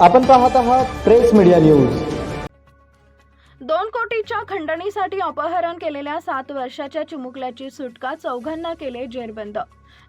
आपण पाहत आहात प्रेस मीडिया न्यूज. दोन कोटीच्या खंडणीसाठी अपहरण केलेल्या सात वर्षाच्या चिमुकल्याची सुटका चौघांना केले जेरबंद.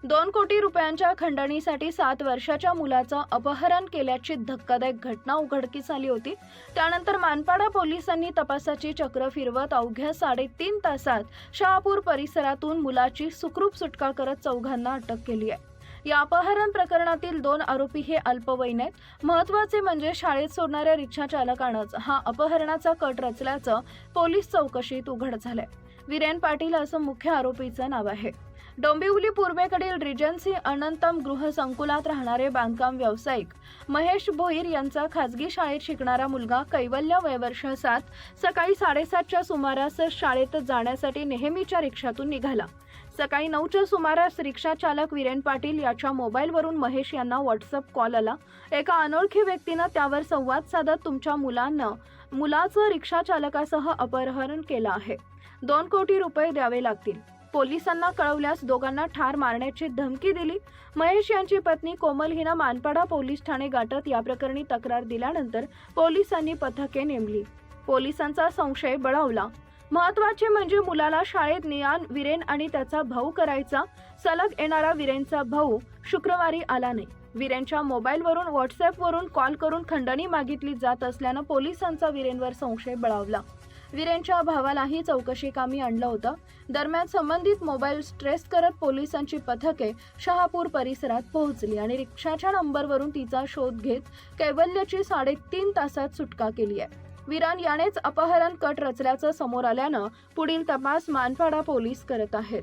दोन कोटी रुपयांच्या खंडणीसाठी सात वर्षाच्या मुलाचं अपहरण केल्याची धक्कादायक घटना उघडकीस आली होती. त्यानंतर मानपाडा पोलिसांनी तपासाची चक्र फिरवत अवघ्या साडेतीन तासात शहापूर परिसरातून मुलाची सुखरूप सुटका करत चौघांना अटक केली आहे. या अपहरण प्रकरणातील दोन आरोपी हे अल्पवयीन आहेत. महत्त्वाचे म्हणजे शाळेत सोडणाऱ्या रिक्षा चालकानंच हा अपहरणाचा कट रचल्याचं पोलीस चौकशीत उघड झालंय. विरेन पाटील असं मुख्य आरोपीचं नाव आहे. डोंबिवली पूर्वेकडील रिजन्सी अनंतम गृहसंकुलात राहणारे बांधकाम व्यावसायिक महेश भोईर यांचा खासगी शाळेत शिकणारा मुलगा कैवल्य वयवर्ष सात सकाळी साडेसातच्या सुमारास शाळेत जाण्यासाठी नेहमीच्या रिक्षातून निघाला. सकाळी नऊच्या सुमारास रिक्षा चालक विरेन पाटील याच्या मोबाईलवरून महेश यांना व्हॉट्सअप कॉल आला. एका अनोळखी व्यक्तीनं त्यावर संवाद साधत तुमच्या मुलांना मुलाचं रिक्षा चालकासह अपहरण केलं आहे. दोन कोटी रुपये द्यावे लागतील. पोलिसांना कळवल्यास दोघांना ठार मारण्याची धमकी दिली. महेश यांची पत्नी कोमल हिनं मानपाडा पोलीस ठाणे गाठत या प्रकरणी तक्रार दिल्यानंतर पोलिसांनी पथके नेमली. पोलिसांचा संशय बळावला. महत्त्वाचे म्हणजे मुलाला शाळेत नियान विरेन आणि त्याचा भाऊ करायचा. सलग येणारा विरेनचा भाऊ शुक्रवारी आला नाही. विरेनच्या मोबाईलवरून व्हॉट्सअपवरून कॉल करून खंडणी मागितली जात असल्यानं पोलिसांचा विरेनवर संशय बळावला. विरेनच्या भावालाही चौकशी कामी आणलं होतं. दरम्यान संबंधित मोबाईल ट्रेस करत पोलिसांची पथके शहापूर परिसरात पोहोचली आणि रिक्षाच्या नंबरवरून तिचा शोध घेत कैवल्याची साडेतीन तासात सुटका केली आहे. विरान यानेच अपहरण कट रचल्याचं समोर आल्यानं पुढील तपास मानपाडा पोलीस करत आहेत.